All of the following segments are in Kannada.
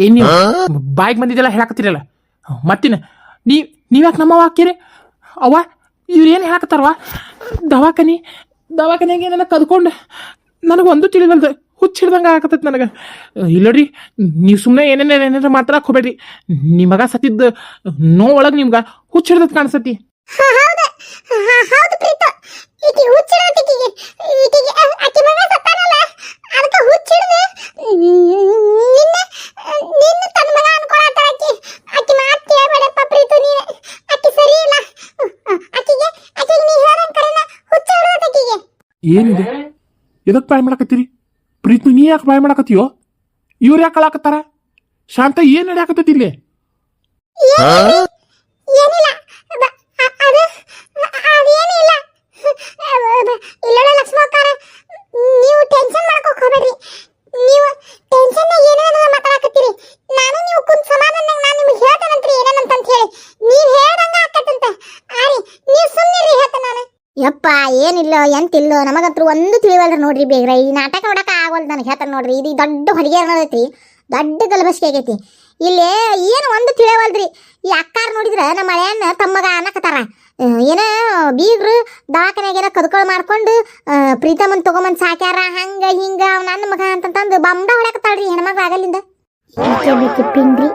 ಏನ್ ನೀವು ಬಾಯಿಗೆ ಬಂದಿದ್ದೆಲ್ಲ ಹೇಳಕತ್ತೀರಲ್ಲ? ಮತ್ತಿನ ನೀ ನೀವ್ಯಾಕೆ ನಮ್ಮ ಹಾಕಿರಿ ಅವ್ವ ಇವ್ರು ಏನು ಹೇಳಕತ್ತಾರವ ದವಾಖಾನಿ ದವಾಖಾನೆಗೆ ನನ್ನ ಕದ್ಕೊಂಡು ನನಗೆ ಒಂದು ತಿಳಿವಲ್ದು ಹುಚ್ಚ ಹಿಡ್ದಂಗೆ ಆಗಕತ್ತೈತೆ ನನಗೆ. ಇಲ್ಲಡ್ರಿ ನೀವು ಸುಮ್ಮನೆ ಏನೇನು ಏನೇನು ಮಾತ್ರ ಹೋಗ್ಬೇಡ್ರಿ. ನಿಮಗ ಸತ್ತಿದ್ದು ನೋ ನೋವೊಳಗೆ ನಿಮ್ಗೆ ಹುಚ್ಚ ಹಿಡ್ದತ್ ಕಾಣಿಸತಿ ಹ, ಹೌದ. ಹೌದು ಪ್ರೀತ. ಈಕಿ ಈಕಿಗೆ. ಮಗ ಹುಚ್ಚಿಡ್ದು? ನಿನ್ನ ನಿನ್ನ ತನ್ನ ಮಗ ಅನ್ಕೊಳತ್ತಾಳ ಆಕಿ ಆಕಿ ಮಾತು ಕೇಳಬೇಡಪ್ಪ ಪ್ರೀತು ನೀನು. ಆಕಿ ಸರಿ ಇಲ್ಲ. ಆಕಿಗೆ ಆಕಿಗೆ ನೀ ಹೇಳಂಗ್ ಕರೆನ ಹುಚ್ಚ ಹಿಡ್ದೋತಿಕಿಗೆ ಏನಿದೆ? ಎದಕ್ ಬಾಯ್ ಮಾಡಕತ್ತೀರಿ? ಪ್ರೀತು ನೀ ಯಾಕೆ ಬಾಯ್ ಮಾಡಕತ್ತೀಯೋ? ಇವ್ರು ಯಾಕೆ ಕಳಾಕತ್ತಾರ? ಶಾಂತ ಏನ್ ನಡೆಯಾಕತ್ತೈತಿ ಇಲ್ಲಿ? ಏನಿಲ್ಲ ಬ- ಅ- ಅದು ಅದೇನಿಲ್ಲ ಇಲ್ಲಡ ಲಕ್ಷ್ಮೋಕಾರ ನೀವು ಟೆನ್ಷನ್ ಮಾಡ್ಕೋಕ್ ಹೋಗ್ಬೇಡ್ರಿ ನೀವು ಟೆನ್ಷನ್ ಏನೇನೋ ಮಾತಾಡಕತ್ತೀರಿ ನಾನು ನೀವು ಕುಂತ್ ಸಮಾಧಾನದಾಗ ನಾನು ನಿಮ್ಗೆ ಹೇಳ್ತೇನಂತ್ರಿ ಏನೇನಂತ ಹೇಳಿ ನೀವು ಹೇಳ್ದಂಗ ಆಕತ್ತಂತ ಆರಿ ನೀವು ಸುಮ್ಮನಿರಿ ಹೇಳ್ತೇನೆ ನಾನು ಯಪ್ಪ ಏನಿಲ್ಲ ಎಂತಿಲ್ಲೋ ನಮಗಂತೂ ಒಂದು ತಿಳಿವಲ್ರಿ ನೋಡ್ರಿ ಬೇಗ್ರ. ಈ ನಾಟಕ ನೋಡಕ ಆಗೋಲ್ ನನಗೆ ಹೇಳ್ತಾರ ನೋಡ್ರಿ. ಇದು ದೊಡ್ಡ ಹೊಲಿಗೆ ಅನ್ನೋದೈತಿ ದೊಡ್ಡ ಗಲಬಸ್ಗೆ ಆಗೈತಿ. ಇಲ್ಲಿ ಏನು ಒಂದು ತಿಳಿಯವಲ್ರಿ ಈ ಅಕ್ಕಾರು ನೋಡಿದ್ರೆ ನಮ್ಮ ಮಳೆಯನ್ನ ತಮ್ಮಗ ಅನ್ನಕತ್ತಾರ. ಏನ, ಬೀಗ್ರು ದವಾಖಾನ್ಯಾಗ ಏನೋ ಕದ್ಕೊಳ್ ಮಾಡ್ಕೊಂಡು ಪ್ರೀತಮನ್ ತಗೊಂಬಂದ್ ಸಾಕ್ಯಾರ. ಹಂಗ ಹಿಂಗ ನನ್ನ ಮಗ ಅಂತಂದು ಬಂಬ ಹೊಡಕತ್ತಾಳ್ರಿ ಹೆಣ್ಮಗ ಆಗಲಿಂದ ಪಿಂಡ್ರಿ?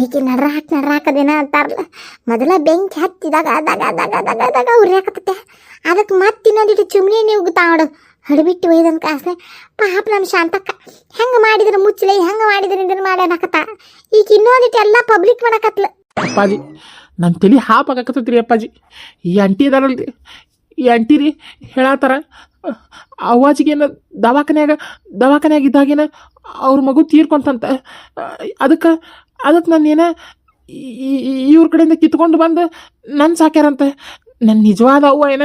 ಏಕೆ ನಡ್ರಾಕ್ ನಡ್ರಾಕದೇನ ಅಂತಾರಲ್ಲ. ಮೊದಲ ಬೆಂಕಿ ಹತ್ತಿದಾಗ ದಗ ದಗ ದಗ ದಗ ಉರಿಯಾಕತ್ತೆ ಅದಕ್ಕೆ ಮತ್ತೆ ಇನ್ನೊಂದಿಟ್ಟು ಚುಮ್ನಿ ನೀವು ತಾಡು ಹಡಿಬಿಟ್ಟು ಒಯ್ದಂತ ಕಾಸೆ ಪಾಪ ನಮ್ಮ ಶಾಂತಕ್ಕ, ಹೆಂಗ ಮಾಡಿದ್ರೆ ಮುಚ್ಚಲೆ, ಹೆಂಗೆ ಮಾಡಿದ್ರೆ ಇದನ್ನ ಮಾಡ್ಯಾನಕತ್ತ ಈಗ ಇನ್ನೊಂದಿಟ್ಟು ಎಲ್ಲ ಪಬ್ಲಿಕ್ ಮಾಡಕತ್ಲ. ಅಪ್ಪಾಜಿ ನನ್ನ ತಲೆ ಹಾಪ್ ಆಗಾಕತ್ತೈತಿ ಅಪ್ಪಾಜಿ. ಈ ಅಂಟಿ ಇದಾರಲ್ರಿ ಈ ಅಂಟಿ ರೀ ಹೇಳತ್ತಾರ ಅವಾಜಿಗೇನ ದವಾಖಾನೆಯಾಗ, ದವಾಖಾನ್ಯಾಗ ಇದ್ದಾಗೇನ ಅವ್ರ ಮಗು ತೀರ್ಕೊಂತಂತ. ಅದಕ್ಕೆ ಅದಕ್ಕೆ ನಾನು ಏನ ಇವ್ರ ಕಡೆಯಿಂದ ಕಿತ್ಕೊಂಡು ಬಂದು ನನ್ನ ಸಾಕ್ಯಾರಂತೆ. ನನ್ನ ನಿಜವಾದ ಅವ್ವ ಏನ,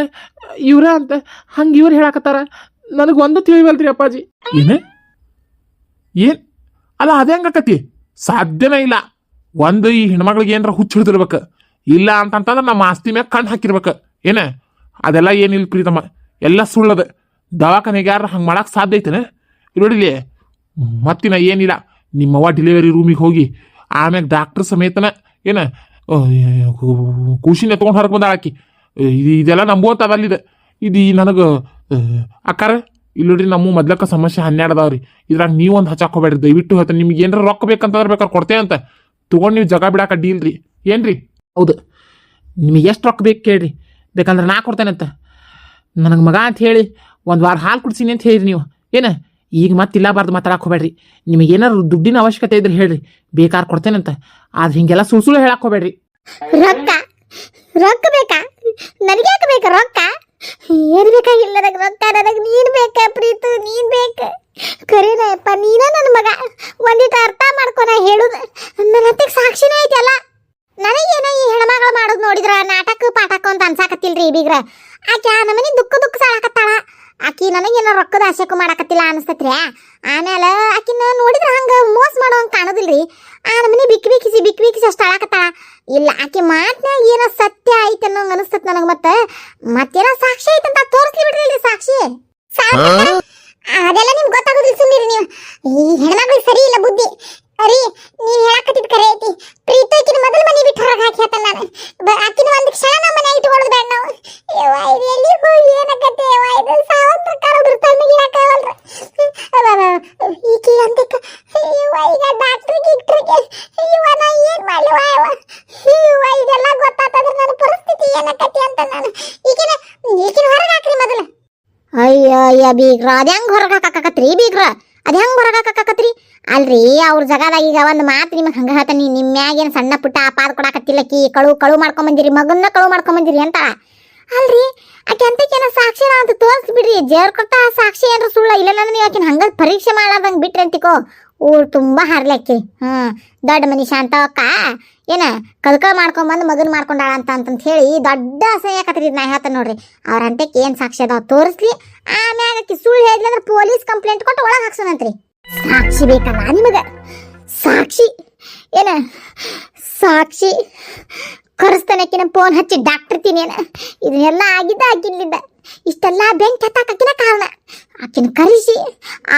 ಇವ್ರ ಅಂತ ಹಂಗೆ ಇವ್ರು ಹೇಳಕತ್ತಾರ. ನನಗೆ ಒಂದು ತಿಳಿವಲ್ರಿ ಅಪ್ಪಾಜಿ. ಏನ? ಏನ್? ಅಲ್ಲ, ಅದೇ ಸಾಧ್ಯನೇ ಇಲ್ಲ. ಒಂದು ಈ ಹೆಣ್ಮಗಳಿಗೆ ಏನರ ಹುಚ್ಚು ಹಿಡಿದಿರ್ಬೇಕು. ಇಲ್ಲ ಅಂತಂತಂದ್ರೆ ನಮ್ಮ ಆಸ್ತಿ ಮ್ಯಾಗ ಕಣ್ಣು ಹಾಕಿರ್ಬೇಕು. ಏನ? ಅದೆಲ್ಲ ಏನಿಲ್ಲ ಪ್ರೀತಮ್ಮ? ಎಲ್ಲ ಸುಳ್ಳದ. ದವಾಖಾನೆಗೆ ಯಾರು ಹಂಗೆ ಮಾಡಕ್ಕೆ ಸಾಧ್ಯ ಐತೇನೆ? ನೋಡಿಲಿ ಮತ್ತಿನ ಏನಿಲ್ಲ. ನಿಮ್ಮವ್ವ ಡೆಲಿವರಿ ರೂಮಿಗೆ ಹೋಗಿ ಆಮ್ಯಾಗ ಡಾಕ್ಟ್ರ್ ಸಮೇತನ ಏನ ಖುಷಿನ ತೊಗೊಂಡು ಹೊರಗೆ ಬಂದಾಳ ಆಕಿ. ಇದು, ಇದೆಲ್ಲ ನಂಬುವಂತ ಅದಲ್ಲಿದೆ ಇದು. ನನಗೆ ಅಕ್ಕಾರ, ಇಲ್ಲಿ ನೋಡ್ರಿ ನಮ್ಮ ಮೊದ್ಲಕ್ಕ ಸಮಸ್ಯೆ ಹನ್ನೆರಡು ರೀ. ಇದ್ರಾಗ ನೀವು ಒಂದು ಹಚ್ಚಾಕೋಬೇಡ್ರಿ ದಯವಿಟ್ಟು ಹೇಳ್ತೇನೆ, ನಿಮ್ಗೆ ಏನಾರ ರೊಕ್ಕ ಬೇಕಂತಂದ್ರೆ ಬೇಕಾದ್ರೆ ಕೊಡ್ತೇವೆ ಅಂತ. ತೊಗೊಂಡು ನೀವು ಜಗ ಬಿಡಾಕ ಡೀಲ್ ರೀ ಏನ್ರಿ? ಹೌದು. ನಿಮಗೆ ಎಷ್ಟು ರೊಕ್ಕ ಬೇಕು ಕೇಳ್ರಿ. ಬೇಕಂದ್ರೆ ನಾ ಕೊಡ್ತೇನೆ ಅಂತ. ನನಗೆ ಮಗ ಅಂತ ಹೇಳಿ ಒಂದು ವಾರ ಹಾಲು ಕುಡ್ಸೀನಿ ಅಂತ ಹೇಳಿರಿ ನೀವು. ಏನ? ಈಗ ಮತ್ತೆ ಇಲ್ಲಬಾರ್ದು ಮಾತಾಡಕ್ಕೆ ಹೋಗ್ಬೇಡ್ರಿ. ನಿಮಗೆ ಏನಾರು ದುಡ್ಡಿನ ಅವಶ್ಯಕತೆ ಇದ್ರೆ ಹೇಳ್ರಿ. ಬೇಕಾರ ಕೊಡ್ತೇನೆ ಅಂತ. ಆದ್ರೆ ಹಿಂಗೆಲ್ಲ ಸುಳ್ಳು ಸುಳ್ಳು ಹೇಳಕ್ಕೆ ಹೋಗ್ಬೇಡ್ರಿ. ರೊಕ್ಕ. ರೊಕ್ಕ ಬೇಕಾ? ನನಗೆ ಯಾಕೆ ಬೇಕಾ ರೊಕ್ಕ? ಏನ್ ಬೇಕಾಗಿಲ್ಲ ನನಗೆ ರೊಕ್ಕ ನನಗೆ ನೀನ್ ಬೇಕಾ ಪ್ರೀತು? ನೀನ್ ಬೇಕ. ಕರೀನಪ್ಪ ನೀನ ನನ್ನ ಮಗ. ಒಂದಿತ ಅರ್ಥ ಮಾಡ್ಕೊನ ಹೇಳುದು. ನನ್ನ ಹತ್ತಿಗೆ ಸಾಕ್ಷಿನೇ ಐತಲ್ಲ. ನನಗೇನ ಈ ಹೆಣ್ಮಗಳು ಮಾಡೋದು ನೋಡಿದ್ರ ನಾಟಕ, ಪಾಠಕ ಅಂತ ಅನ್ಸಾಕತ್ತಿಲ್ರಿ ಈ ಬೀಗ್ರ. ಆಕೆ ಆ ನಮನಿ ದುಃಖ ದುಃಖ ಸಾಳಕತ್ತಾಳ. ಆಕಿ ನನಗೇನೋ ರೊಕ್ಕದ ಆಶೆಕು ಮಾಡಕತ್ತಿಲ್ಲ ಅನಿಸ್ತತ್ರಿ ಆಮೇಲೆ ಆಕಿನ ನೋಡಿದ್ರೆ ಹಂಗೆ ಮೋಸ ಮಾಡೋಂಗ್ ಕಾಣೋದಿಲ್ರಿ. ಆ ನಮನಿ ಬಿಕ್ ಬಿಕ್ಕಿಸಿ ಬಿಕ್ ಬಿಕ್ಕಿಸಿ ಅಷ್ಟು ಅಳಕತ್ತಾಳ. ಇಲ್ಲ ಆಕೆ ಮಾತ್ನ್ಯಾಗ ಏನೋ ಸತ್ಯ ಐತೆ ಅನ್ನೋ ಅನಿಸ್ತತ್ ನನಗೆ ಮತ್ತೆ. ಮತ್ತೇನೋ ಸಾಕ್ಷಿ ಐತಂತ ತೋರಿಸ್ಲಿ ಬಿಡ್ರಿ ಸಾಕ್ಷಿ. ಸಾಕು. ಅದೆಲ್ಲ ನಿಮ್ಗೆ ಗೊತ್ತಾಗೋದಿಲ್ಲ ಸುಮ್ಮನೆ ನೀವು. ಈ ಹೆಣ್ಮಕ್ಳಿಗೆ ಸರಿ ಇಲ್ಲ ಬುದ್ಧಿ. ಅರಿ ನೀನ್ ಹೇಳಕತ್ತಿದ್ ಕರೆ ಐತಿ. ಪ್ರೀತೋಕಿನ ಮೊದಲ ಮನೆ ಬಿಟ್ಟು ಹೊರಗೆ ಹಾಕಿ ಆತ ನಾನು. ಆಕಿನ ಒಂದು ಕ್ಷಣ ನಮ್ಮ ಮನೆ ಇಟ್ಕೊಳ್ಳೋದು ಬೇಡ ನಾವು. ಯವ್ವ, ಇದು ಎಲ್ಲಿ ಹೋಗಿ ಏನಕತ್ತೆ ಯವ್ವ, ಇದು ಸಾವಂತ್ರ ಕಾಲದ್ರ ತಣ್ಣಗೆ ಇರಕ್ಕಾಗಲ್ರ ಈಕಿ ಅಂತಕ್ಕ ಯವ್ವ, ಈಗ ಡಾಕ್ಟ್ರಿಗೆ ಗಿಕ್ಟ್ರಿಗೆ ಯವ್ವ ನಾ ಏನು ಮಾಡ್ಲವ ಯವ್ವ ಯವ್ವ ಇದೆಲ್ಲ ಗೊತ್ತಾತಂದ್ರೆ ನನ್ನ ಪರಿಸ್ಥಿತಿ ಅಂತ ನಾನು. ಹೊರಗೆ ಹಾಕ್ರಿ ಅಯ್ಯ ಅಯ್ಯ ಬೀಗ್ರ ಅದ್ಯಾಂಗ ಹೊರಗೆ ಹಾಕಾಕತ್ರಿ ಬೀಗ್ರ. ಅದ ಹೆಂಗೆ ಹೊರಗಾಕತ್ರಿ ಅಲ್ರಿ, ಅವ್ರ ಜಗದಾಗ ಈಗ ಒಂದು ಮಾತು ನಿಮಗೆ ಹಂಗ ಹೇಳ್ತಾನೆ ನಿಮ್ಮ ಮ್ಯಾಗೇನು ಸಣ್ಣ ಪುಟ್ಟ ಅಪಾದ ಕೊಡಾಕತ್ತಿಲ್ಲಕಿ ಕಳು ಕಳು ಮಾಡ್ಕೊಂಬಂದಿರಿ ಮಗನ್ನ ಕಳು ಮಾಡ್ಕೊಂಬಂದಿರಿ ಅಂತ? ಅಲ್ರಿ, ಆಕೆ ಅಂತಕೇನ ಸಾಕ್ಷಿ ಅಂತ ತೋರಿಸ್ಬಿಡ್ರಿ ಜೇರ್ ಕೊಟ್ಟ ಸಾಕ್ಷಿ ಏನ್ರ ಸುಳ್ಳ, ಇಲ್ಲ ಅಂದ್ರೆ ನೀವು ಆಕಿನ ಹಂಗ ಪರೀಕ್ಷೆ ಮಾಡ್ಲಾರ್ದಂಗೆ ಬಿಟ್ರಿ ಅಂತಿಕೋ. ಊರ್ ತುಂಬ ಹಾರ್ಲಕ್ಕಿ ಹ್ಞೂ ದೊಡ್ಡ ಮನಿ ಅಂತ ಅಕ್ಕ ಏನ ಕಲ್ಕಲ್ ಮಾಡ್ಕೊಂಬಂದು ಬಂದು ಮಗನ್ ಮಾಡ್ಕೊಂಡಾಳ ಅಂತ ಅಂತಂತ ಹೇಳಿ ದೊಡ್ಡ ಅಸಹ್ಯಕತ್ರಿ ನಾ ಹೇಳ್ತಾನೆ ನೋಡ್ರಿ, ಅವ್ರ ಅಂತಕ್ಕೆ ಏನು ಸಾಕ್ಷಿ ಅದಾವ ತೋರಿಸ್ಲಿ. ಆಮ್ಯಾಗ ಆಕಿ ಸುಳ್ಳು ಹೇಳಿದ್ರಿ ಅಂದ್ರೆ ಪೊಲೀಸ್ ಕಂಪ್ಲೇಂಟ್ ಕೊಟ್ಟು ಒಳಗೆ ಹಾಕ್ಸೋಣಂತ್ರಿ ಸಾಕ್ಷಿ ಬೇಕಲ್ಲ ನಿಮಗೆ? ಸಾಕ್ಷಿ. ಏನ? ಸಾಕ್ಷಿ. ಕರೆಸ್ತಾನಕ್ಕಿನ ಫೋನ್ ಹಚ್ಚಿ ಡಾಕ್ಟರ್ ತಿನೇನ ಇದನ್ನೆಲ್ಲ ಆಗಿದ್ದ ಆಗಿಲ್ಲಿದ್ದ ಇಷ್ಟೆಲ್ಲ ಬೆಂಕಿ ಹತ್ತಾಕಿನ ಕಾರಣ. ಆಕಿನ ಕರೆಸಿ.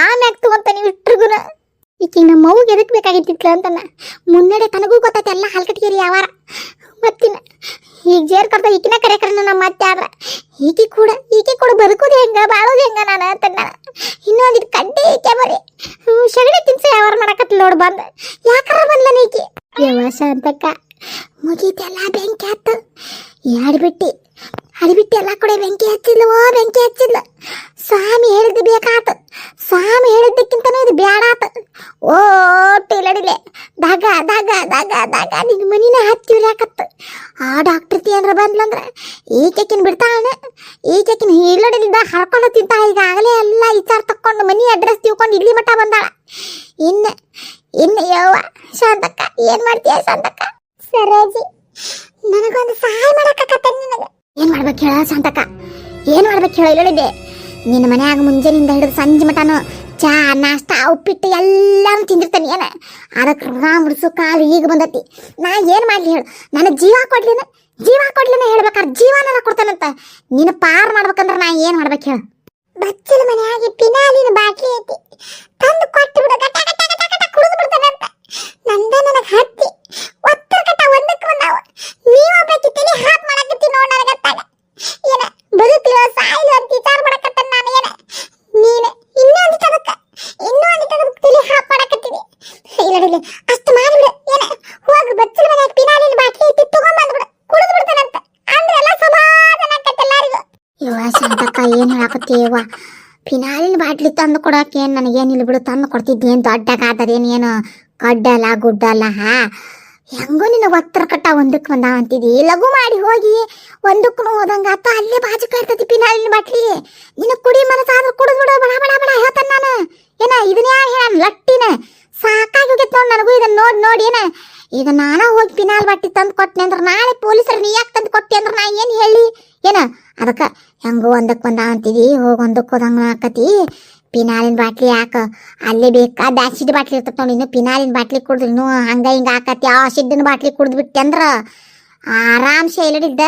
ಆಮ್ಯಾಗ ತಗೊಂತ ನೀವು ಇಟ್ರಿಗುನ. ಈಕೆ ನಮ್ಮ ಮಗುಗೆ ಎದಕ್ ಬೇಕಾಗಿತ್ತಿತ್ಲ ಅಂತನ ಮುನ್ನಡೆ ತನಗೂ ಗೊತ್ತೈತೆ ಎಲ್ಲ ಹಲ್ಕಟ್ಗೇರಿ ಯಾವಾರ. ಮತ್ತಿನ ಈಗ ಜೇರ್ ಕರ್ತ ಈಕಿನ ಕರೆಕರ ನಮ್ಮ ಮತ್ತೆ ಆದ್ರ. ಈಕೆ ಕೂಡ ಈಕೆ ಕೂಡ ಬದುಕೋದು ಹೆಂಗ, ಬಾಳೋದು ಹೆಂಗ ನಾನು ಅಂತ ಇನ್ನೊಂದಿದ್ ಕಡ್ಡಿ ಈಕೆ ಬರೀ ಸಗಣಿ ತಿನ್ಸ ಯಾವಾರ ಮಾಡಕತ್ ನೋಡ್ ಬಂದ. ಯಾಕಾರ ಬಂದ್ಲ ನೀಕಿ ಯವಾಸ ಅಂತಕ್ಕ ಮುಗೀತೆಲ್ಲ ಬೆಂಕಿ ಹತ್ತು ಯಾಡ್ಬಿಟ್ಟಿ ಹಡಿಬಿಟ್ಟು ಎಲ್ಲ ಕಡೆ ಬೆಂಕಿ ಹಚ್ಚಿಲ್ವೋ ಬೆಂಕಿ ಹಚ್ಚಿಲ್ಲ ಸ್ವಾಮಿ ಹೇಳಿದ್ದು ಬೇಕಾತ. ಸ್ವಾಮಿ ಹೇಳಿದ್ದಕ್ಕಿಂತನೂ ಇದು ಬ್ಯಾಡಾತ ಓ ಟಿಲಡಿಲೆ ದಾಗ ದಾಗ ದಾಗ ದಾಗ ನಿನ್ನ ಮನಿನ ಹತ್ತಿ ಉರಿಯಾಕತ್ತ ಆ ಡಾಕ್ಟರ್ ಏನ್ರ ಬಂದ್ಲಂದ್ರ ಈಕೆಕಿನ ಬಿಡ್ತಾಳ ಈಕೆಕಿನ ಹಿಲ್ಲಡಿಲಿಂದ ಹರ್ಕೊಂಡು ತಿಂತ ಈಗಾಗಲೇ ಎಲ್ಲ ವಿಚಾರ ತಕ್ಕೊಂಡು ಮನಿ ಅಡ್ರೆಸ್ ತಿಳ್ಕೊಂಡು ಇಲ್ಲಿ ಮಟ್ಟ ಬಂದಾಳ. ಇನ್ನ, ಇನ್ನು ಯವ್ವ, ಶಾಂತಕ್ಕ, ಏನ್ ಮಾಡ್ತೀಯ ಶಾಂತಕ್ಕ? ಸರೋಜಿ, ನನಗೊಂದು ಸಹಾಯ ಮಾಡಕ್ಕಾಗತ್ತ ನಿನಗೆ. ಏನ್ ಮಾಡ್ಬೇಕು ಹೇಳ ಶಾಂತಕ್ಕ? ಏನು ಮಾಡ್ಬೇಕು ಹೇಳ, ಇಲ್ಲಿದೆ. ನಿನ್ನ ಮನ್ಯಾಗ ಮುಂಜಾನಿಂದ ಹಿಡಿದು ಸಂಜೆ ಮಟನು ಚಾ, ನಾಷ್ಟ, ಉಪ್ಪಿಟ್ಟು ಎಲ್ಲಾನು ತಿಂದಿರ್ತಾನೆ ಏನ? ಅದಕ್ಕೆ ಮುಡ್ಸು ಕಾಲು ಈಗ ಬಂದತಿ. ನಾ ಏನ್ ಮಾಡ್ಲಿ ಹೇಳು? ನನ್ನ ಜೀವ ಕೊಡ್ಲಿನ? ಜೀವ ಕೊಡ್ಲಿನ ಹೇಳ್ಬೇಕಾದ್ರೆ ಜೀವನ ಕೊಡ್ತಾನಂತ. ನೀನು ಪಾರ್ ಮಾಡ್ಬೇಕಂದ್ರೆ ನಾ ಏನ್ ಮಾಡ್ಬೇಕು ಹೇಳು? ಬಚ್ಚಲ ಮನೆಯಾಗಿ ಪಿನಾಲಿನ ಬಾಕಿ ಐತಿ. ತಂದು ಕೊಟ್ಟು ಬಿಡು ಗಟ ಗಟ ಗಟ ಗಟ ಕುಡಿದು ಬಿಡ್ತಾನಂತ ನಂದ ನನಗೆ ಹತ್ತಿ ಒತ್ತರ ಕಟ್ಟ ಒಂದಕ್ಕೆ ಒಂದಾವ ನೀವೊಬ್ಬಾಕಿ ತಲೆ ಹಾತ್ ಮಾಡಕತ್ತಿ ನೋಡ್ ನನಗತ್ತಾಗ ಏನ ಬದುಕಿರೋ ಸಾಯಿಲು ಅಂತ ವಿಚಾರ ಮಾಡಕತ್ತ ನಾನು ಏನ ನೀನ ಇನ್ನೊಂದು ತಗಕ್ಕ ಇನ್ನೊಂದು ತಗಕ್ ತಲೆ ಹಾತ್ ಮಾಡಕತ್ತೀನಿ ಇಲ್ಲ ಅಷ್ಟು ಮಾಡಿಬಿಡು ಏನ, ಹೋಗಿ ಬಚ್ಚಲ ಮನೆ ಪಿನಾಲಿನ ಬಾಟ್ಲಿ ಐತಿ ತಗೊಂಬಂದ್ಬಿಡು ಕುಡಿದು ಬಿಡ್ತಾನಂತ ಅಂದ್ರೆ ಎಲ್ಲ ಸಮಾಧಾನ ಆಕತ್ತೆ ಎಲ್ಲರಿಗೂ. ಇವ ಶಾಂತಕ್ಕ, ಏನ್ ಹೇಳಕತ್ತಿ ಇವ ಫಿನಾಲಿನ ಬಾಟ್ಲಿ ತಂದು ಕೊಡಕ್ಕೆ ಏನು ನನಗೇನಿಲ್ಲ ಬಿಡು. ತಂದು ಕೊಡ್ತಿದ್ದೆ ಏನು ದೊಡ್ಡ ಏನು ಕಡ್ಡಲ್ಲ ಗುಡ್ಡಲ್ಲ ಹಾ? ಹೆಂಗೋ ನಿನ್ನ ಒತ್ತರ ಕಟ್ಟ ಒಂದಕ್ಕೆ ಬಂದ ಅಂತಿದಿ ಲಘು ಮಾಡಿ ಹೋಗಿ ಒಂದಕ್ಕೂ ಹೋದಂಗ ಆತ. ಅಲ್ಲೇ ಬಾಜು ಇರ್ತೈತಿ ಪಿನಾಲಿನ ಬಾಟ್ಲಿ. ನಿನ್ನ ಕುಡಿ ಮನಸ್ಸಾದ್ರೂ ಕುಡಿದ್ಬಿಡು ಬಡ. ಬಡ ಬಡ ಹೇಳ್ತಾನೆ ನಾನು. ಏನ ಇದನ್ನ ಯಾರು ಹೇಳ ಲಟ್ಟಿನ. ಸಾಕಾಗಿ ಹೋಗಿತ್ತು ನೋಡಿ ನನಗೂ ಇದನ್ನ ನೋಡಿ ನೋಡಿ ಏನ? ಈಗ ನಾನ ಹೋಗಿ ಪಿನಾಲ್ ಬಾಟ್ಲಿ ತಂದು ಕೊಟ್ಟೆ ಅಂದ್ರೆ ನಾಳೆ ಪೊಲೀಸರು ನೀ ಯಾಕೆ ತಂದು ಕೊಟ್ಟೆ ಅಂದ್ರೆ ನಾ ಏನು ಹೇಳಿ? ಏನ? ಅದಕ್ಕೆ, ಹೆಂಗೋ ಒಂದಕ್ಕೆ ಒಂದ ಅಂತಿದಿ ಹೋಗಿ ಒಂದಕ್ಕೆ ಹೋದಂಗ ಆಕತಿ. ಪಿನಾಲಿನ ಬಾಟ್ಲಿ ಯಾಕ? ಅಲ್ಲೇ ಬೇಕಾದ ಆಸಿಡ್ ಬಾಟ್ಲಿ ಇರ್ತೈತೆ ನೋಡಿ ಇನ್ನು ಪಿನಾಲಿನ ಬಾಟ್ಲಿ ಕುಡಿದ್ರು ಇನ್ನೂ ಹಂಗ ಹಿಂಗ ಆಕತಿ. ಆ ಆಸಿಡ್ನ ಬಾಟ್ಲಿ ಕುಡಿದು ಬಿಟ್ಟೆ ಅಂದ್ರ ಆರಾಮ್ಸೆ ಇಲ್ಲಡಿದ್ದ.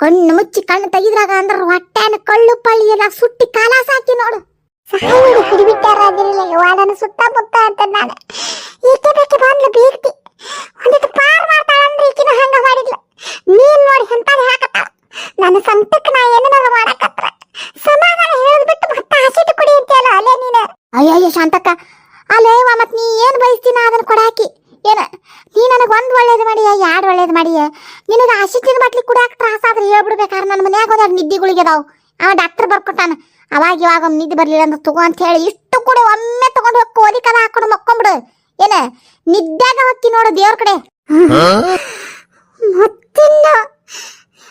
ಕಣ್ಣು ಮುಚ್ಚಿ ಕಣ್ಣು ತೆಗಿದ್ರಾಗ ಅಂದ್ರೆ ಹೊಟ್ಟೆನ ಕಳ್ಳು ಪಳ್ಳಿ ಎಲ್ಲ ಸುಟ್ಟಿ ಕಾಲ ಸಾಕಿ ನೋಡು. ಸಾಯಿಡು ಹಿಡಿಬಿಟ್ಟಾರ ಅದಿರಲಿಲ್ಲ ವಾಡನ ಸುತ್ತಮುತ್ತ ಅಂತ ನಾನು. ಈಕೆ ಬೇಕೆ ಬಂದ್ಲು ಪಾರ್ ಮಾಡ್ತಾಳ ಅಂದ್ರೆ ಈಕಿನ ಹಂಗ ಮಾಡಿದ್ಲು. ನೀನ್ ನೋಡಿ ಎಂತಾದ ಹಾಕತ್ತಾಳ. ನನ್ನ ಸಂತಕ್ಕೆ ನಾ ಏನಾರ ಮಾಡಕತ್ರ ಸಮಾಧಾನ ಹೇಳ್ಬಿಟ್ಟು ಮತ್ತೆ ಹಸಿಟ್ಟು ಕುಡಿ ಅಂತೀಯಲ್ಲ ಅಲ್ಲೇ ನೀನು ಅಯ್ಯಯ್ಯ ಶಾಂತಕ್ಕ ಅಲ್ಲೇವ ಮತ್ ನೀ ಏನ್ ಬಯಸ್ತೀನ ಅದನ್ನ ಕೊಡಾಕಿ ಏನ ನೀ ನನಗೆ ಒಂದ್ ಒಳ್ಳೇದು ಮಾಡಿಯ ಯಾಡ್ ಒಳ್ಳೇದು ಮಾಡಿಯ ನಿನಗೆ ಹಸಿಟ್ಟಿನ ಬಾಟ್ಲಿ ಕುಡಿಯಾಕ ತ್ರಾಸ ಆದ್ರೆ ಹೇಳ್ಬಿಡ್ಬೇಕಾದ್ರೆ ನನ್ನ ಮನ್ಯಾಗ ಒಂದೆರಡು ನಿದ್ದಿಗಳಿಗೆ ಅದಾವ ಅವ ಡಾಕ್ಟರ್ ಬರ್ಕೊಟ್ಟಾನ ಅವಾಗ ಇವಾಗ ನಿದ್ದೆ ಬರಲಿಲ್ಲ ಅಂತ ತಗೋ ಅಂತ ಹೇಳಿ ಇಷ್ಟು ಕೂಡ ಒಮ್ಮೆ ತಗೊಂಡು ಹೋಗಿ ಕೋದಿ ಕದ ಹಾಕೊಂಡು ಮಕ್ಕೊಂಬಿಡು. ಏನ? ನಿದ್ದಾಗ ಹೊಕ್ಕಿ ನೋಡು ದೇವ್ರ ಕಡೆ. ಮತ್ತಿನ್ನ?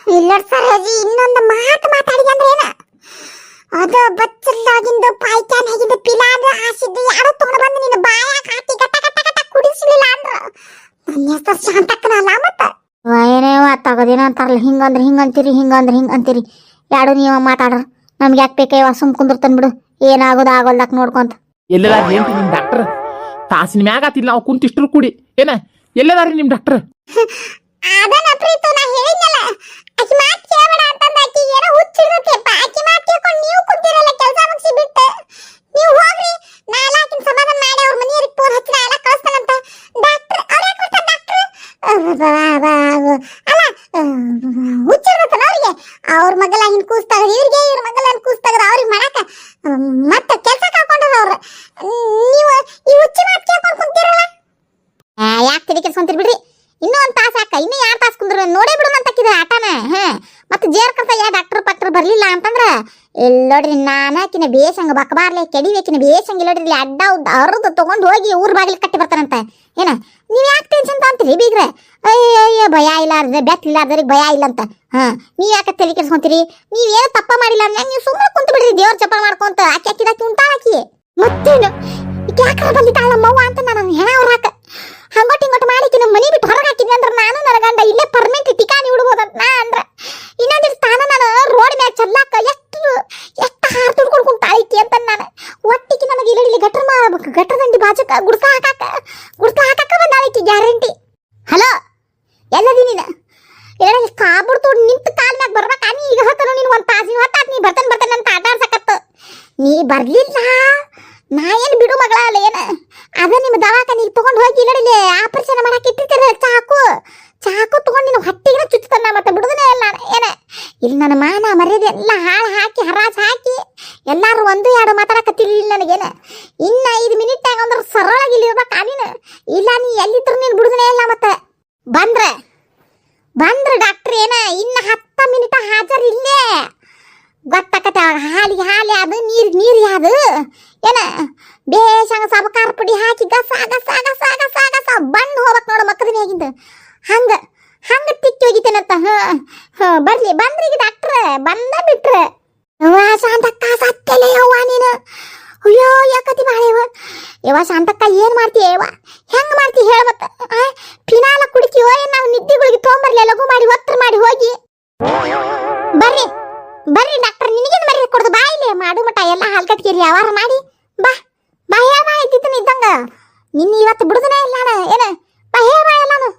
ಇಲ್ಲ ಸರೋಜಿ ಇನ್ನೊಂದು ಮಾತು ಮಾತಾಡಿ ಅಂದ್ರೆ ಏನ? ಅದು ಬಚ್ಚಲ್ದಾಗಿಂದು ಪಾಯ್ಕಾನ್ ಆಗಿದ್ದು ಪಿಲಾದ ಹಾಸಿದ್ದು ಯಾರೋ ತಗೊಂಡು ಬಂದು ನಿನ್ನ ಬಾಯಾಗ ಹಾಕಿ ಗಟ್ಟ ಗಟ್ಟ ಗಟ್ಟ ಕುಡಿಸ್ಲಿಲ್ಲ ಅಂದ್ರ ನನ್ನ ಹೆಸರು ಶಾಂತಕ್ಕನಲ್ಲ ಮತ್ತೆ? ಏನೇವ ತಗೋದೇನೋ ಅಂತಾರಲ್ಲ, ಹಿಂಗಂದ್ರೆ ಹಿಂಗಂತೀರಿ ಹಿಂಗಂದ್ರೆ ಹಿಂಗಂತೀರಿ. ಯಾಡು ನೀವು ಮಾತಾಡ್ರ? ನಮ್ಗೆ ಯಾಕೆ ಬೇಕೇವ ಸುಮ್ ಕುಂದಿರ್ತಾನೆ ಬಿಡು. ಏನಾಗೋದು ಆಗೋಲ್ದಕ್ ನೋಡ್ಕೊಂತ. ಎಲ್ಲದಾರ ಏನ್ರಿ ನಿಮ್ ಡಾಕ್ಟರ್ ತಾಸಿನ ಮ್ಯಾಗ ಆತಿಲ್ಲ ನಾವು ಕುಂತಿಷ್ಟ್ರು ಕುಡಿ. ಏನ? ಎಲ್ಲದಾರಿ ನಿಮ್ ಡಾಕ್ಟರ್ ಅದನ್ನ ಪ್ರೀತು ನಾ ಹೇಳಿದ್ನಲ್ಲ. ಆಕಿ ಮಾತ್ ಕೇಳಬೇಡ ಅಂತಂದ ಆಕಿ. ಏನೋ ಹುಚ್ಚಿರ್ತೈತೆಪ್ಪ ಆಕಿ ಮಾತ್ ಕೇಳ್ಕೊಂಡು ನೀವು ಕುಂತಿರಲ್ಲ ಕೆಲಸ ಮುಗಿಸಿ ಬಿಟ್ಟು. ನೀವು ಹೋಗ್ರಿ. ನಾ ಎಲ್ಲ ಆಕಿನ ಸಮಾಧಾನ ಮಾಡಿ ಅವ್ರ ಮನೆಯವ್ರಿಗೆ ಫೋನ್ ಹಚ್ಚಿ ನಾ ಎಲ್ಲ ಕಳಿಸ್ತಾನಂತ. ಡಾಕ್ಟರ್ ಅವ್ರ ಯಾಕೆ ಡಾಕ್ಟರ್ ಅಲ್ಲ ಹುಚ್ಚಿರ್ತೈತಲ್ಲ ಅವ್ರಿಗೆ ಅವ್ರ ಮಗಲ ಹಿಂಗ್ ಕೂಸ್ತಾಗ ಇವ್ರಿಗೆ ಇವ್ರ ಮಗಲ ಕೂಸ್ತಾಗ ಅವ್ರಿಗೆ ಮಾಡಾಕ ಮತ್ತೆ ಕೆಲಸ ಕಳ್ಕೊಂಡ್ರ ಅವ್ರು ನೀವು ಈ ಹುಚ್ಚಿ ಮಾತ್ ಕೇಳ್ಕೊಂಡು ಕುಂತಿರಲ್ಲ? ಯಾಕೆ ತಿರುಗಿ ಕೆಲ್ಸ್ಕೊಂತೀರಿ ಬಿಡ್ರಿ. ಇನ್ನೂ ಒಂದು ತಾಸು ಹಾಕ ಇನ್ನೂ ಎರಡು ತಾಸು ಕುಂದ್ರ ನೋಡೇ ಬಿಡೋಣ ಅಂತ ಹಾಕಿದ್ರೆ ಆಟನ. ಹಾ, ಮತ್ತೆ ಜೇರ್ ಕಸ ಯಾ ಡಾಕ್ಟರ್ ಪಕ್ಟರ್ ಬರಲಿಲ್ಲ ಅಂತಂದ್ರ ಎಲ್ಲೋಡ್ರಿ ನಾನಾಕಿನ ಬೇಸಂಗ ಬಕಬಾರ್ಲೆ ಕೆಡಿಬೇಕಿನ ಬೇಸಂಗ ಇಲ್ಲಿ ಅಡ್ಡ ಉದ್ದ ಅರ್ದು ತೊಗೊಂಡು ಹೋಗಿ ಊರ ಬಾಗಿಲು ಕಟ್ಟಿ ಬರ್ತಾರಂತ. ಏನ? ನೀವು ಯಾಕೆ ಟೆನ್ಷನ್ ತಗೊಂತೀರಿ ಬೀಗ್ರೆ? ಅಯ್ಯೋ ಭಯ ಇಲ್ಲಾರ್ದೆ, ಬೆತ್ ಇಲ್ಲಾರ್ದವ್ರಿಗೆ ಭಯ ಇಲ್ಲ ಅಂತ. ಹಾ, ನೀವು ಯಾಕೆ ತಲೆ ಕೆಡ್ಸ್ಕೊಂತೀರಿ ಏನು ತಪ್ಪ ಮಾಡಿಲ್ಲ ಅಂದ್ರೆ, ನೀವು ಸುಮ್ಮನೆ ಕುಂತು ಬಿಡ್ರಿ ದೇವ್ರ ಚಪ್ಪ ಮಾಡ್ಕೊಂತ, ಆಕಿ ಹಾಕಿದಾಕಿ ಉಂಟಾಳಾಕಿ ಮತ್ತೇನು? ಬಂದಿ ಬಂದಿದ್ದಾಳ ನಮ್ಮವ್ವ ಅಂತ ನಾನು ಹೆಣ ಹೊರಾಕ ಹಂಗೊಟ್ಟು ಹಿಂಗೊಟ್ಟು ಮಾಡಿಕಿ ನಮ್ಮ ಮನೆ ಬಿಟ್ಟು ಹೊರಗೆ ಹಾಕಿದ್ವಿ ಅಂದ್ರೆ ನಾನು ನನ್ನ ಗಂಡ ಇಲ್ಲೇ ಪರ್ಮನೆಂಟ್ ಟಿಕಾಣಿ ಅಂತ ನಾ ಅಂದ್ರೆ. ಇನ್ನೊಂದು ಸ್ಥಾನ ನಾನು ರೋಡ್ ಮ್ಯಾಗ ಚೆಲ್ಲಾಕ ಎಷ್ಟು ಎಷ್ಟು ಹಾರ್ ತುಡ್ಕೊಂಡು ಕುಂತಾಳಿಕಿ ಅಂತ ನಾನು. ಒಟ್ಟಿಗೆ ನನಗೆ ಇಲ್ಲಿ ಇಲ್ಲಿ ಗಟ್ರ ಮಾಡ್ಬೇಕು ಗಟ್ರ ದಂಡಿ ಬಾಜಕ ಗುಡ್ಕ ಹಾಕಾಕ ಗುಡ್ಕ ಹಾಕಾಕ ಬಂದಾಳಿಕಿ ಗ್ಯಾರಂಟಿ. ಹಲೋ? ಎಲ್ಲದಿ ನೀನು? ಹೇಳ ತೋಡ್ ನಿಂತ ಕಾಲ್ ಮ್ಯಾಗ ಬರ್ಬೇಕಾ? ನೀ ಈಗ ಹತ್ತನು ನೀನು ಒಂದು ತಾಸಿನ ಹೊತ್ತಾಕ ನೀ ಬರ್ತಾನೆ ಬರ್ತಾನೆ ಅಂತ ಆಟ ಆಡ್ಸಕತ್ತ ನೀ ಬರ್ಲಿಲ್ಲ ಆಪರೇಷನ್ ಮಾಡಕ್ಕೆ ಇಟ್ಟಿರ್ತಾರ ಚಾಕು. ಚಾಕು ತಗೊಂಡು ನೀನು ಹೊಟ್ಟಿಗೆ ಚುಚ್ಚುತ್ತಾನ ಮತ್ತೆ ಬಿಡುದನೇ ಇಲ್ಲ ಏನ, ಇಲ್ಲಿ ನನ್ನ ಮಾನ ಮರ್ಯಾದೆ ಎಲ್ಲ ಹಾಳು ಹಾಕಿ, ಹರಾಜು ಹಾಕಿ ಎಲ್ಲಾರು ಒಂದು ಎರಡು ಮಾತಾಡಕತ್ತಿರ್ಲಿಲ್ಲ ನನಗೇನ. ಇನ್ನ ಐದು ಮಿನಿಟ್ ಆಗ ಅಂದ್ರೆ ಸರಳಾಗಿ ಇಲ್ಲಿ ಇರ್ಬೇಕು ಅಲ್ಲಿನ ಇಲ್ಲ, ನೀ ಎಲ್ಲಿದ್ರು ನೀನು ಬಿಡುದನೇ ಇಲ್ಲ ಮತ್ತೆ. ಬಂದ್ರೆ ಬಂದ್ರೆ ಡಾಕ್ಟ್ರ್, ಏನ, ಇನ್ನು ಹತ್ತು ಮಿನಿಟ್ ಹಾಜರಿಲ್ಲೇ. ಗೊತ್ತಾಕತ್ತ ಹಾಲಿಗೆ ಹಾಲಿ ಅದು ನೀರ್, ನೀರು ಅದು ಏನ? ಬೇಷಂಗ ಸಬಕಾರ ಪುಡಿ ಹಾಕಿ ಗಸ ಗಸ ಗಸ ಗಸ ಗಸ ಬಣ್ಣ ಹೋಗ್ಬೇಕು ನೋಡು ಮಕ್ಕದ ಮ್ಯಾಗಿಂದ ಹಂಗ ಹಂಗ ತಿಕ್ಕಿ ಹೋಗಿತೇನಂತ ಹ ಬರ್ಲಿ. ಬಂದ್ರಿ ಈಗ ಡಾಕ್ಟ್ರ ಬಂದ ಬಿಟ್ರ. ಯವ್ವ, ಶಾಂತಕ್ಕ ಸತ್ತಲೆ ಯವ್ವ ನೀನು? ಅಯ್ಯೋ, ಯಾಕತಿ ಬಾಳೆವ ಯವ್ವ? ಶಾಂತಕ್ಕ, ಏನ್ ಮಾಡ್ತೀಯ ಯವ್ವ? ಹೆಂಗ್ ಮಾಡ್ತಿ ಹೇಳ್ಬೇಕ? ಫಿನಾಲ ಕುಡಿತೀವೋ ಏನ್ ನಾವು ನಿದ್ದೆಗಳಿಗೆ ತೊಗೊಂಬರ್ಲಿ ಲಘು ಮಾಡಿ ಒತ್ತರ ಮಾಡಿ ಹೋಗಿ. ಬರ್ರಿ. ಬರ್ರಿ ಡಾಕ್ಟರ್ ನಿನಗೇನು ಮರ್ಯಾದೆ ಕೊಡ್ದು? ಬಾ ಇಲ್ಲಿ ಮಾಡು ಮಠ ಎಲ್ಲ ಹಾಲ್ಕಟ್ಕೇರಿ ವ್ಯವಹಾರ ಮಾಡಿ. ಬಾ ಬಾ ಹೇ ಬಾ ಇದ್ದಿದ್ದನ ಇದ್ದಂಗ ನಿನ್ನ ಇವತ್ತು ಬಿಡುದನೇ ಇಲ್ಲ ನಾನು, ಏನ? ಬಾ ಹೇ ಬಾ ಎಲ್ಲಾನು